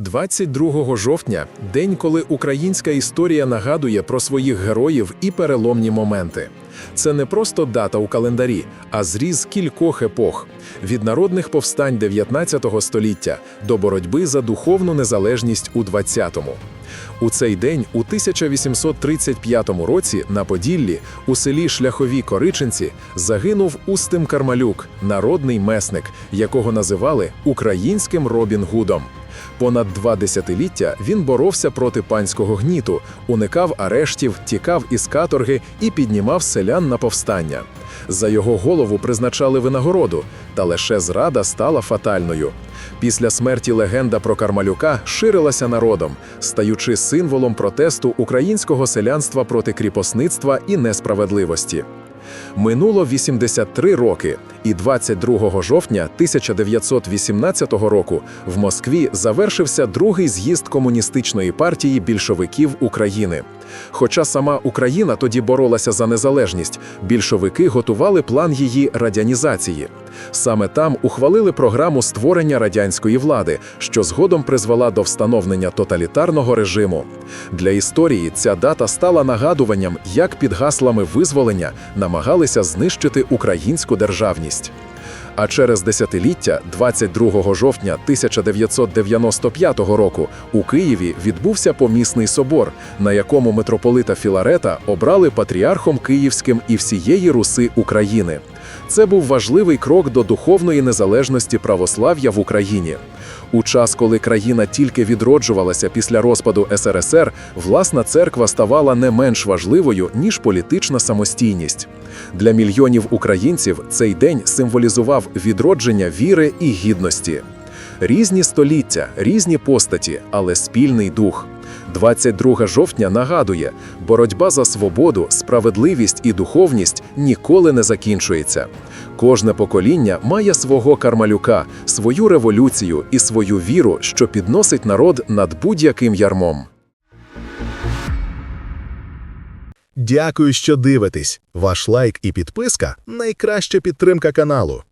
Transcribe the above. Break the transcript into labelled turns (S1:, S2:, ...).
S1: 22 жовтня день, коли українська історія нагадує про своїх героїв і переломні моменти. Це не просто дата у календарі, а зріз кількох епох від народних повстань 19 століття до боротьби за духовну незалежність у 20-му. У цей день, у 1835 році, на Поділлі, у селі Шляхові Кориченці, загинув Устим Кармалюк, народний месник, якого називали українським Робін Гудом. Понад два десятиліття він боровся проти панського гніту, уникав арештів, тікав із каторги і піднімав селян на повстання. За його голову призначали винагороду, та лише зрада стала фатальною. Після смерті легенда про Кармалюка ширилася народом, стаючи символом протесту українського селянства проти кріпосництва і несправедливості. Минуло 83 роки, і 22 жовтня 1918 року в Москві завершився другий з'їзд комуністичної партії більшовиків України. Хоча сама Україна тоді боролася за незалежність, більшовики готували план її радянізації. Саме там ухвалили програму створення радянської влади, що згодом призвела до встановлення тоталітарного режиму. Для історії ця дата стала нагадуванням, як під гаслами визволення намагалися знищити українську державність. А через десятиліття, 22 жовтня 1995 року, у Києві відбувся помісний собор, на якому митрополита Філарета обрали патріархом Київським і всієї Руси України. Це був важливий крок до духовної незалежності православ'я в Україні. У час, коли країна тільки відроджувалася після розпаду СРСР, власна церква ставала не менш важливою, ніж політична самостійність. Для мільйонів українців цей день символізував відродження віри і гідності. Різні століття, різні постаті, але спільний дух. 22 жовтня нагадує, боротьба за свободу, справедливість і духовність ніколи не закінчується. Кожне покоління має свого кармалюка, свою революцію і свою віру, що підносить народ над будь-яким ярмом.
S2: Дякую, що дивитесь. Ваш лайк і підписка найкраща підтримка каналу.